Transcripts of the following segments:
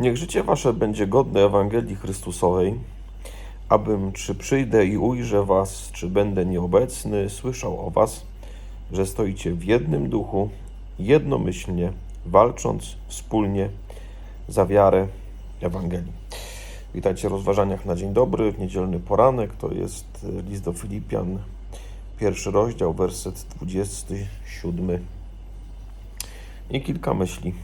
Niech życie wasze będzie godne Ewangelii Chrystusowej, abym, czy przyjdę i ujrzę was, czy będę nieobecny, słyszał o was, że stoicie w jednym duchu, jednomyślnie, walcząc wspólnie za wiarę Ewangelii. Witajcie w rozważaniach na dzień dobry, w niedzielny poranek. To jest list do Filipian, pierwszy rozdział, werset 27 i kilka myśli.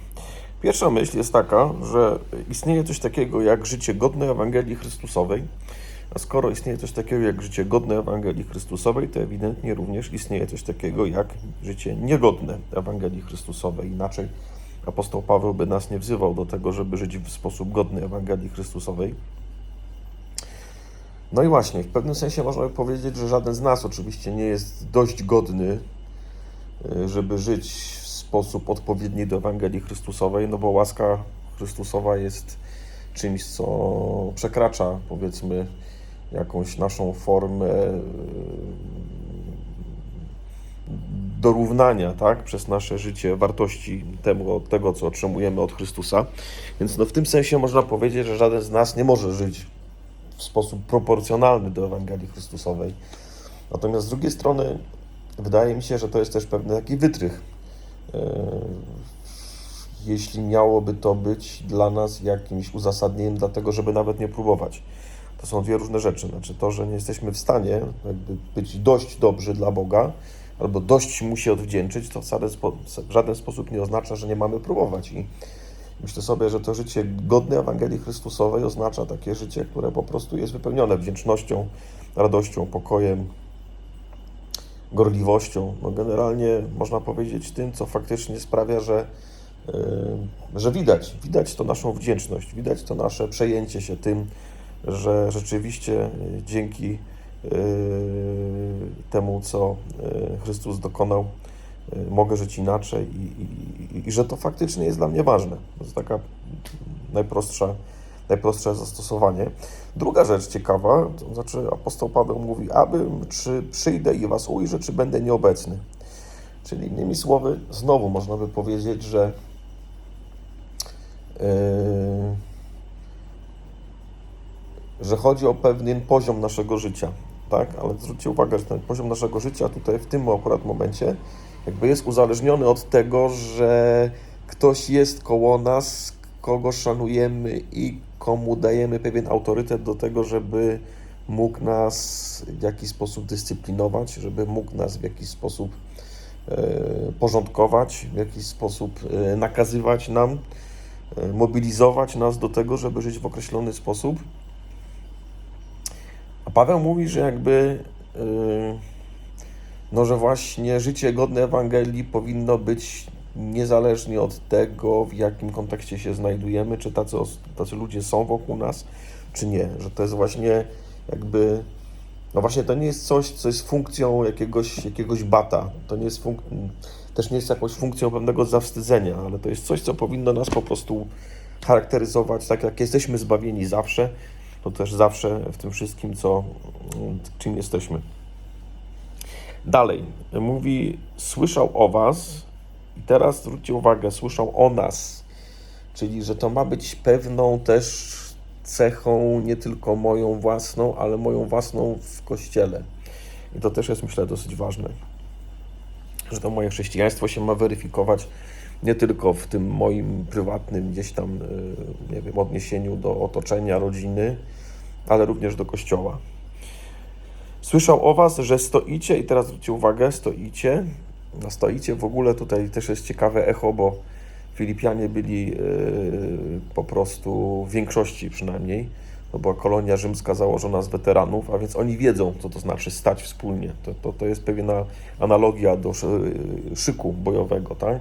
Pierwsza myśl jest taka, że istnieje coś takiego jak życie godne Ewangelii Chrystusowej, a skoro istnieje coś takiego jak życie godne Ewangelii Chrystusowej, to ewidentnie również istnieje coś takiego jak życie niegodne Ewangelii Chrystusowej. Inaczej apostoł Paweł by nas nie wzywał do tego, żeby żyć w sposób godny Ewangelii Chrystusowej. No i właśnie, w pewnym sensie można by powiedzieć, że żaden z nas oczywiście nie jest dość godny, y, żeby żyć sposób odpowiedni do Ewangelii Chrystusowej, no bo łaska Chrystusowa jest czymś, co przekracza, powiedzmy, jakąś naszą formę y, dorównania, tak, przez nasze życie wartości temu, tego, co otrzymujemy od Chrystusa. Więc no, w tym sensie można powiedzieć, że żaden z nas nie może żyć w sposób proporcjonalny do Ewangelii Chrystusowej. Natomiast z drugiej strony wydaje mi się, że to jest też pewny taki wytrych. Yy, Jeśli miałoby to być dla nas jakimś uzasadnieniem, dlatego żeby nawet nie próbować. To są dwie różne rzeczy. Znaczy to, że nie jesteśmy w stanie być dość dobrzy dla Boga, albo dość mu się odwdzięczyć, to w żaden sposób nie oznacza, że nie mamy próbować. I myślę sobie, że to życie godne Ewangelii Chrystusowej oznacza takie życie, które po prostu jest wypełnione wdzięcznością, radością, pokojem, gorliwością. No generalnie można powiedzieć tym, co faktycznie sprawia, że, yy, że widać, widać to naszą wdzięczność, widać to nasze przejęcie się tym, że rzeczywiście yy, dzięki yy, temu, co Chrystus dokonał, mogę żyć inaczej i, i, i, i że to faktycznie jest dla mnie ważne. To jest taka najprostsza, najprostsze zastosowanie. Druga rzecz ciekawa, to znaczy apostoł Paweł mówi, abym czy przyjdę i was ujrzę, czy będę nieobecny. Czyli innymi słowy, znowu można by powiedzieć, że yy, że chodzi o pewien poziom naszego życia, tak? Ale zwróćcie uwagę, że ten poziom naszego życia tutaj w tym akurat momencie jakby jest uzależniony od tego, że ktoś jest koło nas, kogo szanujemy i komu dajemy pewien autorytet do tego, żeby mógł nas w jakiś sposób dyscyplinować, żeby mógł nas w jakiś sposób e, porządkować, w jakiś sposób e, nakazywać nam, e, mobilizować nas do tego, żeby żyć w określony sposób. A Paweł mówi, że jakby no, że właśnie życie godne Ewangelii powinno być niezależnie od tego, w jakim kontekście się znajdujemy, czy tacy, tacy ludzie są wokół nas, czy nie. Że to jest właśnie jakby, no właśnie to nie jest coś, co jest funkcją jakiegoś, jakiegoś bata. To nie jest funk- też nie jest jakąś funkcją pewnego zawstydzenia, ale to jest coś, co powinno nas po prostu charakteryzować, tak jak jesteśmy zbawieni zawsze, to też zawsze w tym wszystkim, co, czym jesteśmy. Dalej, mówi, słyszał o Was, teraz zwróćcie uwagę, słyszał o nas, czyli że to ma być pewną też cechą nie tylko moją własną, ale moją własną w kościele. I to też jest, myślę, dosyć ważne, że to moje chrześcijaństwo się ma weryfikować nie tylko w tym moim prywatnym gdzieś tam, y, nie wiem, odniesieniu do otoczenia, rodziny, ale również do kościoła. Słyszał o Was, że stoicie, i teraz zwróćcie uwagę, stoicie. No stoicie w ogóle tutaj też jest ciekawe echo, bo Filipianie byli yy, po prostu w większości przynajmniej. To była kolonia rzymska założona z weteranów, a więc oni wiedzą, co to znaczy stać wspólnie. To, to, to jest pewna analogia do szy- szyku bojowego, tak?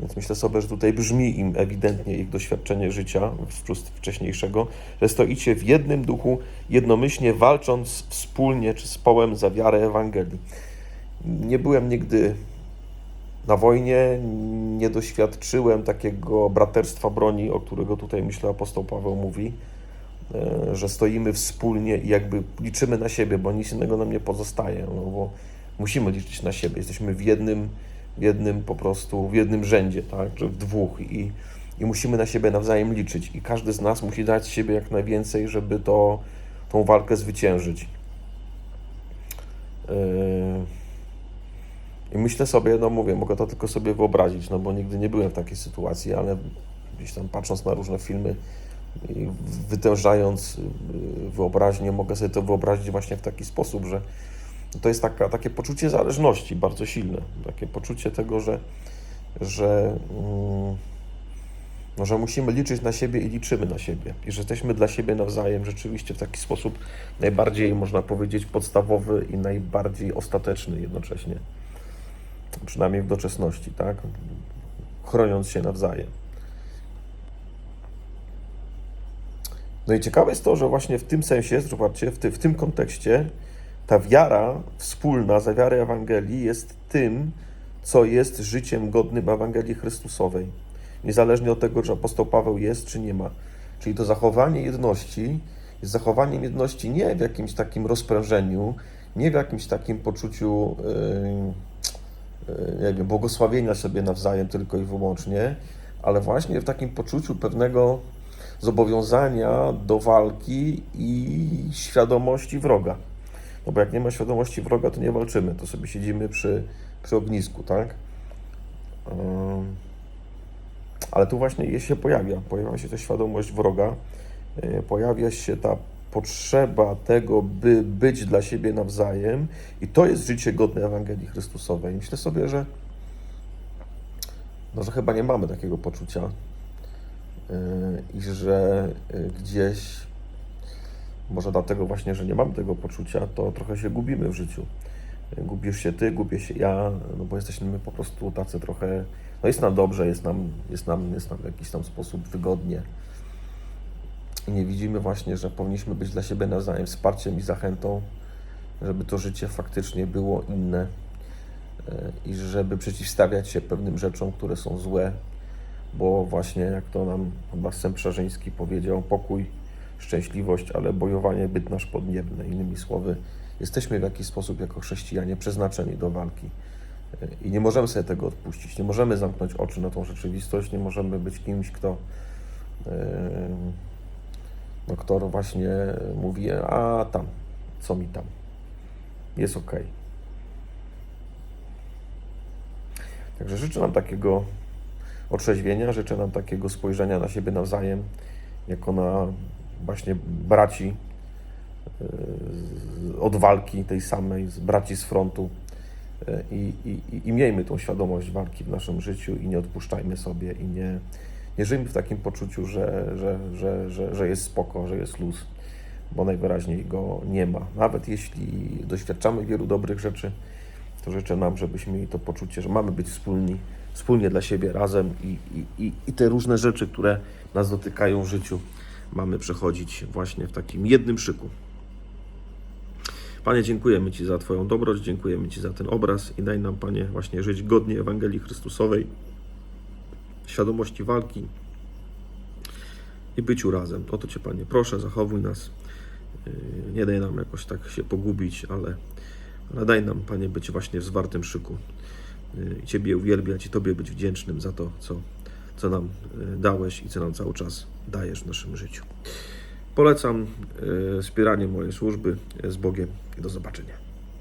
Więc myślę sobie, że tutaj brzmi im ewidentnie ich doświadczenie życia wcześniejszego, że stoicie w jednym duchu, jednomyślnie walcząc wspólnie czy z połem za wiarę Ewangelii. Nie byłem nigdy na wojnie, nie doświadczyłem takiego braterstwa broni, o którego tutaj myślę apostoł Paweł mówi, e, że stoimy wspólnie i jakby liczymy na siebie, bo nic innego nam nie pozostaje, no bo musimy liczyć na siebie. Jesteśmy w jednym, w jednym po prostu, w jednym rzędzie, tak, że w dwóch i, i musimy na siebie nawzajem liczyć. I każdy z nas musi dać siebie jak najwięcej, żeby to, tą walkę zwyciężyć. Yy, I myślę sobie, no mówię, mogę to tylko sobie wyobrazić, no bo nigdy nie byłem w takiej sytuacji, ale gdzieś tam patrząc na różne filmy i wytężając yy, wyobraźnię, mogę sobie to wyobrazić właśnie w taki sposób, że to jest taka, takie poczucie zależności bardzo silne. Takie poczucie tego, że, że, mm, no, że musimy liczyć na siebie i liczymy na siebie. I że jesteśmy dla siebie nawzajem rzeczywiście w taki sposób najbardziej, można powiedzieć, podstawowy i najbardziej ostateczny jednocześnie. Przynajmniej w doczesności, tak? Chroniąc się nawzajem. No i ciekawe jest to, że właśnie w tym sensie, zobaczcie, w, ty, w tym kontekście ta wiara wspólna, za wiarę Ewangelii jest tym, co jest życiem godnym Ewangelii Chrystusowej. Niezależnie od tego, czy apostoł Paweł jest, czy nie ma. Czyli to zachowanie jedności jest zachowaniem jedności nie w jakimś takim rozprężeniu, nie w jakimś takim poczuciu yy, nie wiem, błogosławienia sobie nawzajem tylko i wyłącznie, ale właśnie w takim poczuciu pewnego zobowiązania do walki i świadomości wroga. No bo jak nie ma świadomości wroga, to nie walczymy, to sobie siedzimy przy, przy ognisku, tak? Ale tu właśnie się pojawia, pojawia się ta świadomość wroga, yy, pojawia się ta potrzeba tego, by być dla siebie nawzajem i to jest życie godne Ewangelii Chrystusowej. Myślę sobie, że no, że chyba nie mamy takiego poczucia yy, i że yy, gdzieś może dlatego właśnie, że nie mamy tego poczucia, to trochę się gubimy w życiu. Gubisz się ty, gubię się ja, no bo jesteśmy po prostu tacy trochę, no jest nam dobrze, jest nam, jest nam, jest nam w jakiś tam sposób wygodnie. I nie widzimy właśnie, że powinniśmy być dla siebie nawzajem wsparciem i zachętą, żeby to życie faktycznie było inne e, i żeby przeciwstawiać się pewnym rzeczom, które są złe, bo właśnie jak to nam chyba Sęprzażyński powiedział, pokój szczęśliwość, ale bojowanie byt nasz podniebne. Innymi słowy, jesteśmy w jakiś sposób jako chrześcijanie przeznaczeni do walki i nie możemy sobie tego odpuścić. Nie możemy zamknąć oczu na tą rzeczywistość, nie możemy być kimś, kto, kto właśnie mówi, a tam, co mi tam, jest ok. Także życzę nam takiego otrzeźwienia, życzę nam takiego spojrzenia na siebie nawzajem, jako na właśnie braci yy, od walki tej samej, z braci z frontu yy, i, i, i miejmy tą świadomość walki w naszym życiu i nie odpuszczajmy sobie i nie, nie żyjmy w takim poczuciu, że, że, że, że, że jest spoko, że jest luz, bo najwyraźniej go nie ma. Nawet jeśli doświadczamy wielu dobrych rzeczy, to życzę nam, żebyśmy mieli to poczucie, że mamy być wspólni, wspólnie dla siebie razem i, i, i, te różne rzeczy, które nas dotykają w życiu, mamy przechodzić właśnie w takim jednym szyku. Panie, dziękujemy Ci za Twoją dobroć, dziękujemy Ci za ten obraz i daj nam, Panie, właśnie żyć godnie Ewangelii Chrystusowej, świadomości walki i byciu razem. O to Cię, Panie, proszę, zachowuj nas. Yy, Nie daj nam jakoś tak się pogubić, ale, ale daj nam, Panie, być właśnie w zwartym szyku. Yy, I Ciebie uwielbiać i Tobie być wdzięcznym za to, co, co nam yy, dałeś i co nam cały czas dajesz w naszym życiu. Polecam wspieranie mojej służby z Bogiem do zobaczenia.